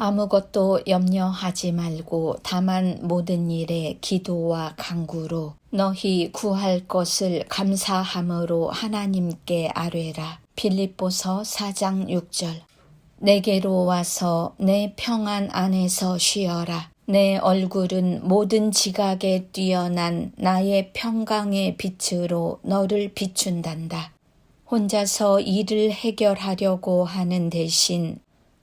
아무것도 염려하지 말고 다만 모든 일에 기도와 간구로 너희 구할 것을 감사함으로 하나님께 아뢰라. 빌립보서 4장 6절. 내게로 와서 내 평안 안에서 쉬어라. 내 얼굴은 모든 지각에 뛰어난 나의 평강의 빛으로 너를 비춘단다. 혼자서 일을 해결하려고 하는 대신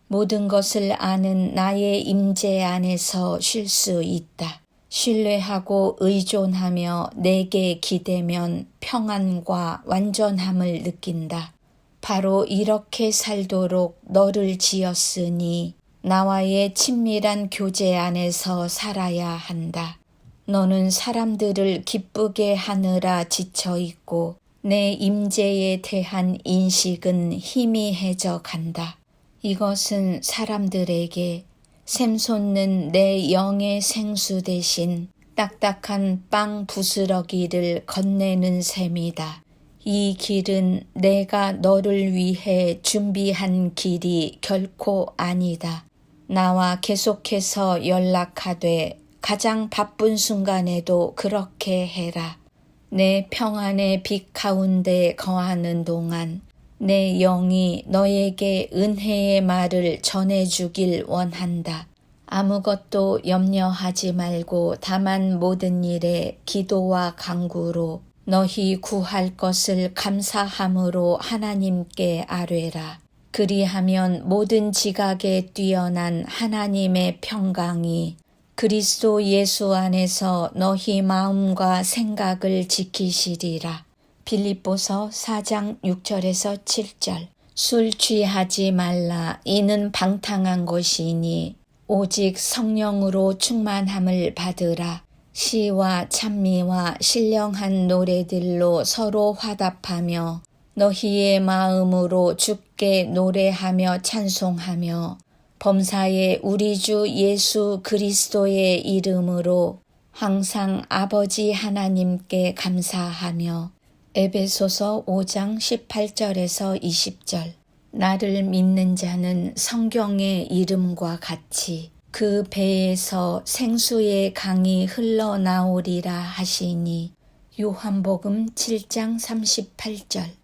모든 것을 아는 나의 임재 안에서 쉴 수 있다. 신뢰하고 의존하며 내게 기대면 평안과 완전함을 느낀다. 바로 이렇게 살도록 너를 지었으니 나와의 친밀한 교제 안에서 살아야 한다. 너는 사람들을 기쁘게 하느라 지쳐 있고 내 임재에 대한 인식은 희미해져 간다. 이것은 사람들에게 샘솟는 내 영의 생수 대신 딱딱한 빵 부스러기를 건네는 셈이다. 이 길은 내가 너를 위해 준비한 길이 결코 아니다. 나와 계속해서 연락하되 가장 바쁜 순간에도 그렇게 해라. 내 평안의 빛 가운데 거하는 동안 내 영이 너에게 은혜의 말을 전해주길 원한다. 아무것도 염려하지 말고 다만 모든 일에 기도와 간구로 너희 구할 것을 감사함으로 하나님께 아뢰라. 그리하면 모든 지각에 뛰어난 하나님의 평강이 그리스도 예수 안에서 너희 마음과 생각을 지키시리라. 빌립보서 4장 6절에서 7절. 술 취하지 말라. 이는 방탕한 것이니 오직 성령으로 충만함을 받으라. 시와 찬미와 신령한 노래들로 서로 화답하며 너희의 마음으로 주께 노래하며 찬송하며 범사의 우리 주 예수 그리스도의 이름으로 항상 아버지 하나님께 감사하며 에베소서 5장 18절에서 20절. 나를 믿는 자는 성경의 이름과 같이 그 배에서 생수의 강이 흘러나오리라 하시니. 요한복음 7장 38절